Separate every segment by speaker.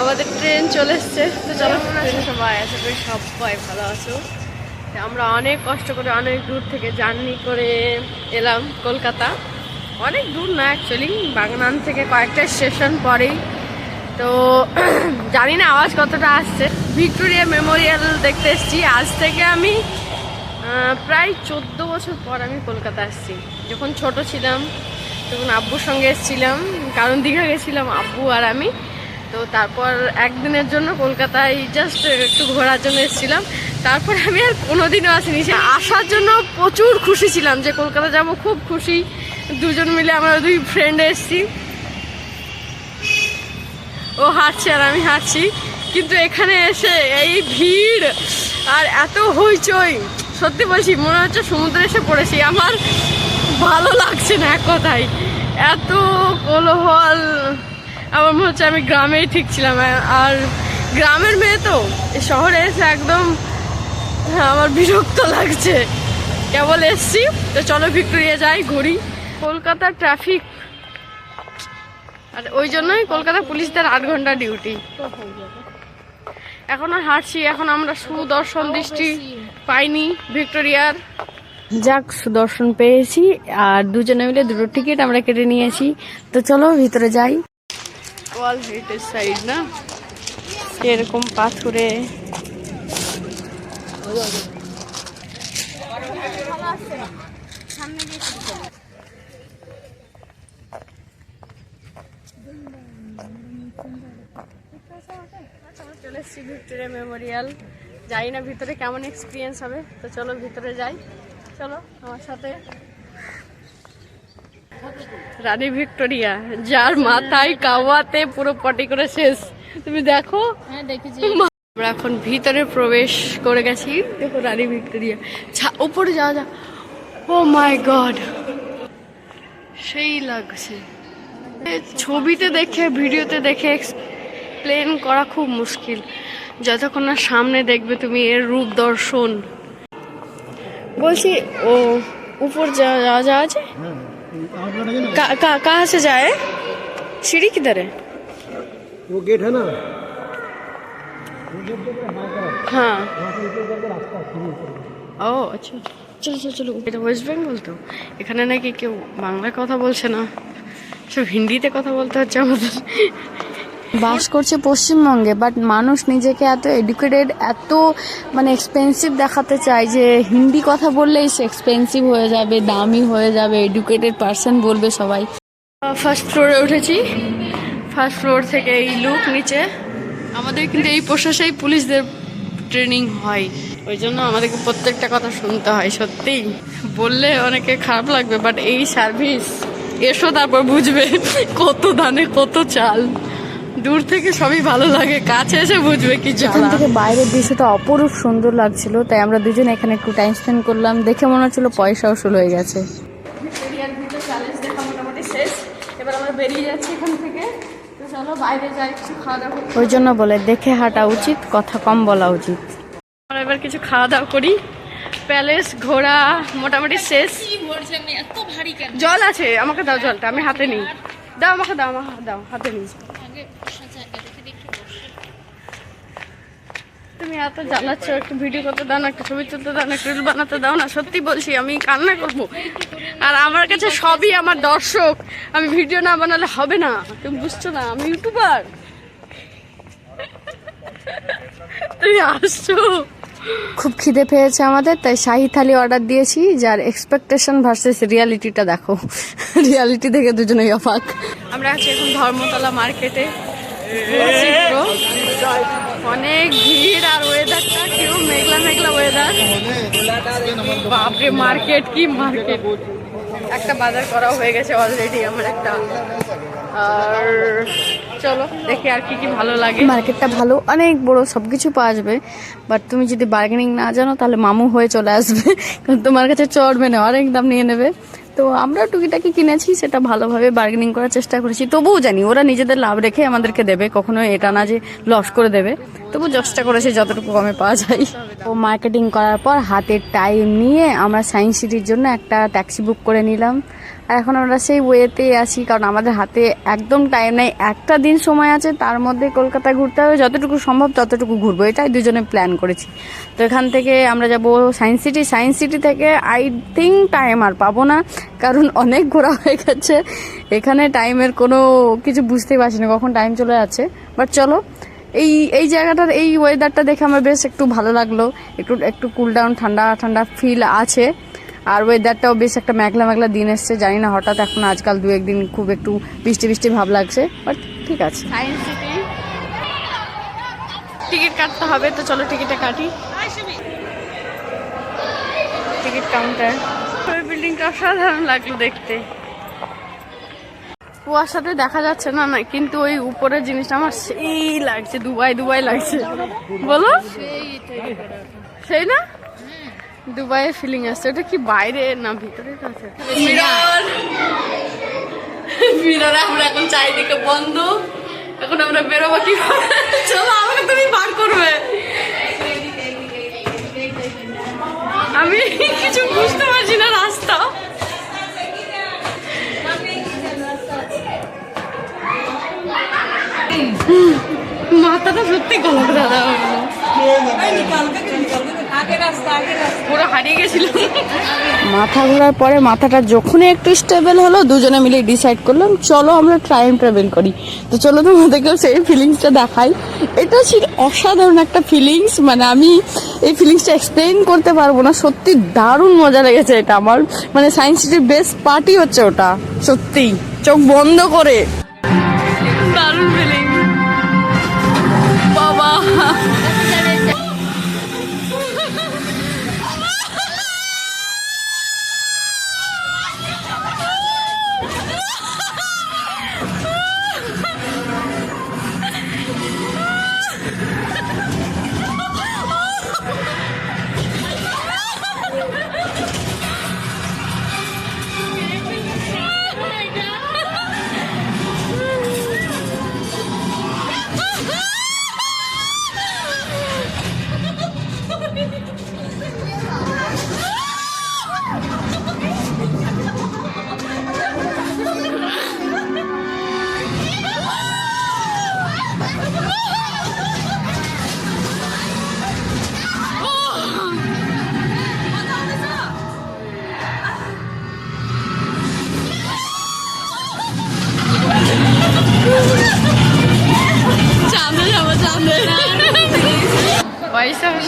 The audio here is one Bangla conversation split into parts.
Speaker 1: আমাদের ট্রেন চলে এসছে। তো চলো সবাই। আছে করি সবাই ভালো আছো। আমরা অনেক কষ্ট করে, অনেক দূর থেকে জার্নি করে এলাম কলকাতা। অনেক দূর না অ্যাকচুয়ালি বাগনান থেকে কয়েকটা স্টেশন পরেই। তো জানি না আওয়াজ কতটা আসছে। ভিক্টোরিয়া মেমোরিয়াল দেখতে এসেছি। আজ থেকে আমি প্রায় চোদ্দ বছর পর আমি কলকাতা আসছি। যখন ছোট ছিলাম, তখন আব্বুর সঙ্গে এসেছিলাম, কারণ দীঘা গেছিলাম, আব্বু আর আমি। তো তারপর একদিনের জন্য কলকাতায় জাস্ট একটু ঘোরার জন্য এসেছিলাম। তারপর আমি আর কোনোদিনও আসিনি। সে আসার জন্য প্রচুর খুশি ছিলাম যে কলকাতা যাব, খুব খুশি। দুজন মিলে আমরা দুই ফ্রেন্ড এসেছি। ও হাঁটছে আর আমি হাঁটছি। কিন্তু এখানে এসে এই ভিড় আর এত হইচই। সত্যি বলছি, মনে হচ্ছে সমুদ্রে এসে পড়েছি। আমার ভালো লাগছে না এক কথায়। এত কোলাহল। আমার মনে হচ্ছে আমি গ্রামেই ঠিক ছিলাম। আর গ্রামের মেয়ে তো শহরে এসে একদম হ্যাঁ, আমার বিরক্ত লাগছে। কেবল এসছি। তো চলো ভিক্টোরিয়া যাই ঘুরি। কলকাতার ট্রাফিক আর ওই জন্যই কলকাতা পুলিশদের আট ঘণ্টা ডিউটি এখন আর হাঁটছি এখন আমরা সুদর্শন দৃষ্টি পাইনি ভিক্টোরিয়ার। যাক সুদর্শন পেয়েছি আর দুজনে মিলে দুটো টিকিট আমরা কেটে নিয়েছি। তো চলো ভিতরে যাই। ওয়াল হেরিটেজ সাইড, না? এরকম পাথরে। চলে এসেছি ভিক্টোরিয়া মেমোরিয়াল। যাই না ভিতরে কেমন এক্সপিরিয়েন্স হবে, তো চলো ভিতরে যাই। চলো, আমার সাথে রানী ভিক্টোরিয়া যার মাথায় কাওয়াতে পুরো পটি করে শেষ। তুমি দেখো?
Speaker 2: হ্যাঁ,
Speaker 1: আমরা এখন ভিতরে প্রবেশ করে গেছি। দেখো রানী ভিক্টোরিয়া। উপরে যাওয়া যা ও মাই oh গড সেই লাগছে। ছবিতে দেখে ভিডিওতে দেখে এক্সপ্লেন করা খুব মুশকিল। যতক্ষণ না সামনে দেখবে তুমি এর রূপ দর্শন। বলছি ও উপর যাওয়া যাওয়া যায় আছে का, का, कहाँ से जाए सीढ़ी किधर है
Speaker 3: वो गेट है ना
Speaker 1: हाँ ও আচ্ছা চলো চলো চলো এটা ওয়েস্ট বেঙ্গল তো এখানে নাকি কেউ বাংলায় কথা বলছে না সব হিন্দিতে কথা বলতে হচ্ছে আমাদের
Speaker 2: বাস করছে পশ্চিমবঙ্গে বাট মানুষ নিজেকে এত এডুকেটেড এত মানে এক্সপেন্সিভ দেখাতে চায় যে হিন্দি কথা বললেই সে এক্সপেন্সিভ হয়ে যাবে, দামি হয়ে যাবে এডুকেটেড পার্সন বলবে সবাই।
Speaker 1: ফার্স্ট ফ্লোরে উঠেছি। ফার্স্ট ফ্লোর থেকে এই লুক নিচে। আমাদের কিন্তু এই প্রশাসেই পুলিশদের ট্রেনিং হয়। ওই জন্য আমাদেরকে প্রত্যেকটা কথা শুনতে হয় সত্যিই বললে অনেকে খারাপ লাগবে বাট এই সার্ভিস এসো তারপর বুঝবে কত ধানে কত চাল। দূর থেকে সবই ভালো লাগে কাছে এসে বুঝবে কি
Speaker 2: এখান থেকে বাইরের দৃশ্যটা অপরূপ সুন্দর লাগছিল তাই আমরা দুজন এখানে একটু টাইম স্পেন্ড করলাম। দেখে মনে হচ্ছিল পয়সা উসুল হয়ে গেছে।
Speaker 1: ভিক্টোরিয়ার ভিতর চ্যালেঞ্জ দেখা মোটামুটি শেষ। এবার আমরা বেরিয়ে যাচ্ছি এখান থেকে। তো চলো বাইরে যাই কিছু খাওয়া দাওয়া করি।
Speaker 2: ওই জন্য বলে দেখে হাঁটা উচিত কথা কম বলা উচিত।
Speaker 1: আমরা এবার কিছু খাওয়া দাওয়া করি। প্যালেস ঘোরা মোটামুটি শেষ। জল আছে আমাকে দাও জলটা আমি হাতে নিই। দাও আমাকে দাও আমাকে দাও হাতে নিই। তুমি এত জ্বালাচ্ছ একটু ভিডিও করতে দাও না একটা ছবি তুলতে দাও না একটা রিল বানাতে দাও না সত্যি বলছি আমি কান্না করব। আর আমার কাছে সবই আমার দর্শক। আমি ভিডিও না বানালে হবে না। তুমি বুঝছ না আমি ইউটিউবার তুমি আসছো।
Speaker 2: খুব খিদে পেয়েছে আমাদের তাই শাহি থালি অর্ডার দিয়েছি যার এক্সপেকটেশন ভার্সেস রিয়ালিটিটা দেখো। রিয়ালিটি দেখে দুজনেই অবাক।
Speaker 1: আমরা আছি এখন ধর্মতলা মার্কেটে। অনেক ভিড় আর ওয়েদারটা কেউ মেঘলা মেঘলা ওয়েদার বাপরে মার্কেট কি মার্কেট একটা বাজার করা হয়ে গেছে অলরেডি আমার একটা। আর চলো, দেখি আর কি কি ভালো লাগে।
Speaker 2: মার্কেটটা ভালো, অনেক বড়, সবকিছু পাওয়া যাবে। বাট তুমি যদি বার্গেনিং না জানো, তাহলে মামু হয়ে চলে আসবে। কারণ তোমার কাছে চড়বে না, অনেক দাম নিয়ে নেবে। তো আমরা টুকিটাকি কিনেছি, সেটা ভালোভাবে বার্গেনিং করার চেষ্টা করেছি। তবুও জানি, ওরা নিজেদের লাভ রেখে আমাদেরকে দেবে, কখনো এটা না যে লস করে দেবে। তবু চেষ্টা করেছি, যতটুকু কমে পাওয়া যায়। ও মার্কেটিং করার পর হাতের টাইম নিয়ে আমরা সায়েন্স সিটির জন্য একটা ট্যাক্সি বুক করে নিলাম। এখন আমরা সেই ওয়েতে আছি, কারণ আমাদের হাতে একদম টাইম নাই। একটা দিন সময় আছে, তার মধ্যে কলকাতা ঘুরতে হবে। যতটুকু সম্ভব ততটুকু ঘুরবো। এটাই দুজনে প্ল্যান করেছি। তো এখান থেকে আমরা যাব সায়েন্স সিটি সায়েন্স সিটি থেকে আই থিঙ্ক টাইম আর পাবো না, কারণ অনেক ঘোরা হয়ে গেছে। এখানে টাইমের কোনো কিছু বুঝতেই পারছি না কখন টাইম চলে যাচ্ছে। বাট চলো, এই এই জায়গাটার, এই ওয়েদারটা দেখে আমার বেশ একটু ভালো লাগল। একটু একটু কুল ডাউন ঠান্ডা ঠান্ডা ফিল আছে। আর ওয়েদারটাও বেশ একটা মেঘলা মেঘলা দিন এসছে। জানি না হঠাৎ এখন আজকাল দু একদিন খুব একটু বৃষ্টি বৃষ্টি ভাব লাগছে বাট ঠিক আছে।
Speaker 1: টিকিট কাটতে হবে তো চলো টিকিটটা কাটি। টিকিট কাউন্টার ওই বিল্ডিংটা অসাধারণ লাগল দেখতে। কুয়াশাতে দেখা যাচ্ছে না না কিন্তু ওই উপরের জিনিসটা আমার সেই লাগছে দুবাই দুবাই লাগছে। বলো? সেই না? দুবাইয়ের ফিলিং আসছে। ওটা কি বাইরে না ভিতরে? আছে মিরর আমরা এখন চারিদিকে বন্ধ। এখন আমরা বেরোবো কি করে? চলো আমাকে তুমি বার করবে। আমি কিছু বুঝতে পারছি না রাস্তা। মাথাটা সত্যি গলক দাদা। পুরো হারিয়ে গেছিলাম
Speaker 2: মাথা ঘোরার পরে মাথাটা যখনই একটু স্টেবল হলো দুজনে মিলে ডিসাইড করলাম চলো আমরা টাইম ট্রাভেল করি। তো চলো তোমাদেরকেও সেই ফিলিংসটা দেখাই। এটা ছিল অসাধারণ একটা ফিলিংস মানে আমি এই ফিলিংসটা এক্সপ্লেন করতে পারব না। সত্যি দারুণ মজা লেগেছে এটা আমার। মানে সায়েন্স সিটির বেস্ট পার্টি হচ্ছে ওটা। সত্যি চোখ বন্ধ করে।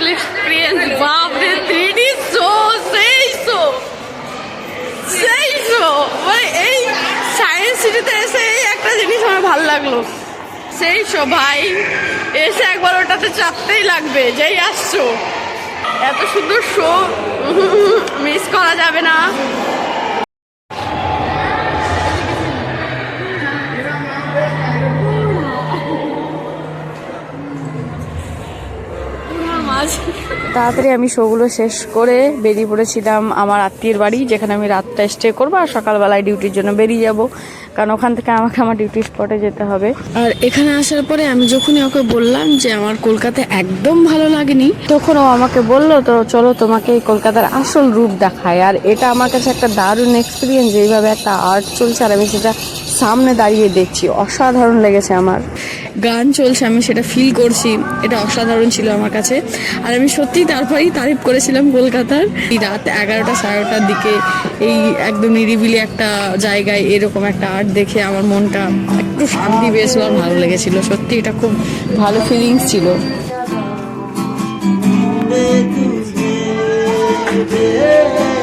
Speaker 1: পয়সা আসলে Wow, থ্রি ডি শো সেই শো সেই শো মানে এই সায়েন্স সিটিতে এসে এই একটা জিনিস আমার ভালো লাগল। সেই শো ভাই এসে একবার ওটাতে চাপতেই লাগবে যেই আসছো। এত সুন্দর শো মিস করা যাবে না।
Speaker 2: তাড়াতাড়ি আমি শোগুলো শেষ করে বেরিয়ে পড়েছিলাম আমার আত্মীয়ের বাড়ি যেখানে আমি রাতটা স্টে করব আর সকালবেলায় ডিউটির জন্য বেরিয়ে যাব। কারণ ওখান থেকে আমাকে আমার ডিউটি স্পটে যেতে হবে। আর এখানে আসার পরে আমি যখনই ওকে বললাম যে আমার কলকাতা একদম ভালো লাগেনি তখন ও আমাকে বলল তো চলো তোমাকে এই কলকাতার আসল রূপ দেখায় আর এটা আমার কাছে একটা দারুণ এক্সপিরিয়েন্স এইভাবে একটা আর্ট চলছে আর আমি সেটা সামনে দাঁড়িয়ে দেখছি অসাধারণ লেগেছে আমার। গান চলছে আমি সেটা ফিল করছি এটা অসাধারণ ছিল আমার কাছে। আর আমি সত্যি তারপরেই তারিফ করেছিলাম কলকাতার। এই রাত এগারোটা সাড়েটার দিকে এই একদম নিরিবিলি একটা জায়গায় এরকম একটা আর্ট দেখে আমার মনটা একটু শান্তি পেয়েছিল আর ভালো লেগেছিল। সত্যি এটা খুব ভালো ফিলিংস ছিল।
Speaker 4: कैसे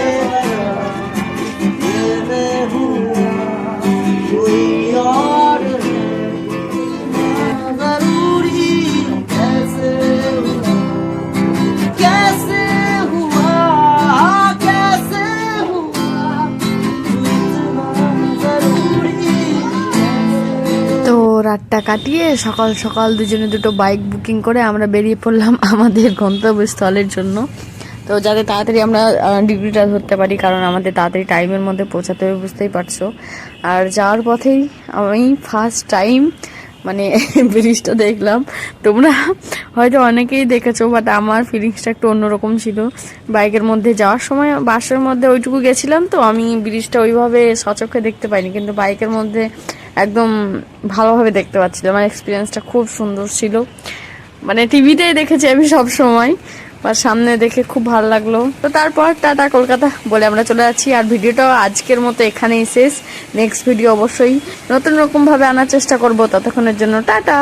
Speaker 2: রাতটা কাটিয়ে সকাল সকাল দুজনে দুটো বাইক বুকিং করে আমরা বেরিয়ে পড়লাম আমাদের গন্তব্যস্থলের জন্য। তো যাতে তাড়াতাড়ি আমরা ডিগ্রিটা ধরতে পারি, কারণ আমাদের তাড়াতাড়ি টাইমের মধ্যে পৌঁছাতে হবে, বুঝতেই পারছ। আর যাওয়ার পথেই আমি ফার্স্ট টাইম মানে ব্রিজটা দেখলাম। তোমরা হয়তো অনেকেই দেখেছ বাট আমার ফিলিংসটা একটু অন্যরকম ছিল। বাইকের মধ্যে যাওয়ার সময় বাসের মধ্যে ওইটুকু গেছিলাম, তো আমি ব্রিজটা ওইভাবে সচক্ষে দেখতে পাইনি। কিন্তু বাইকের মধ্যে একদম ভালোভাবে দেখতে পাচ্ছিলাম আমার এক্সপিরিয়েন্সটা খুব সুন্দর ছিল। মানে টিভিতেই দেখেছি আমি সব সময় বা সামনে দেখে খুব ভালো লাগল। তো তারপর টাটা কলকাতা বলে আমরা চলে যাচ্ছি। আর ভিডিওটা আজকের মতো এখানেই শেষ। নেক্সট ভিডিও অবশ্যই নতুন রকমভাবে আনার চেষ্টা করব। ততক্ষণের জন্য টাটা!